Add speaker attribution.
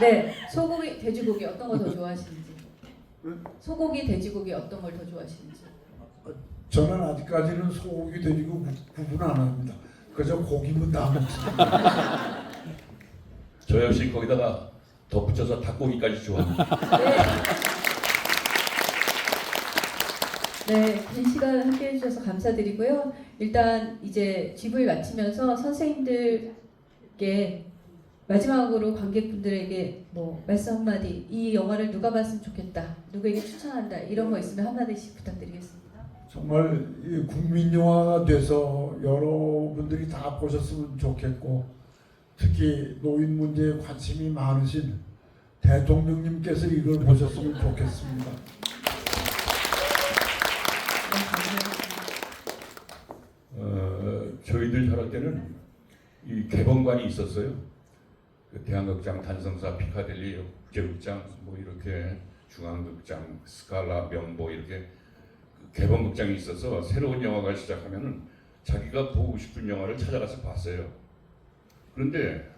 Speaker 1: 네, 소고기, 돼지고기 어떤 거 더 좋아하시는지.
Speaker 2: 응?
Speaker 1: 소고기, 돼지고기 어떤 걸 더 좋아하시는지.
Speaker 2: 저는 아직까지는 소고기 돼지고 구- 구분 안 합니다. 그저 고기면 다 먹습니다.
Speaker 3: 저 역시 거기다가 덧붙여서 닭고기까지 좋아합니다.
Speaker 1: 네. 네, 긴 시간 함께 해주셔서 감사드리고요. 일단 이제 GV 마치면서 선생님들께 마지막으로 관객분들에게 뭐 말씀 한마디, 이 영화를 누가 봤으면 좋겠다, 누구에게 추천한다 이런 거 있으면 한마디씩 부탁드리겠습니다.
Speaker 2: 정말 이 국민 영화가 돼서 여러분들이 다 보셨으면 좋겠고 특히 노인 문제에 관심이 많으신 대통령님께서 이걸 보셨으면 좋겠습니다.
Speaker 3: 어, 저희들 혈할 때는 이 개봉관이 있었어요. 그 대한극장, 단성사, 피카델리, 국제극장, 뭐 이렇게 중앙극장, 스칼라, 명보 이렇게 그 개봉극장이 있어서 새로운 영화가 시작하면은 자기가 보고 싶은 영화를 찾아가서 봤어요. 그런데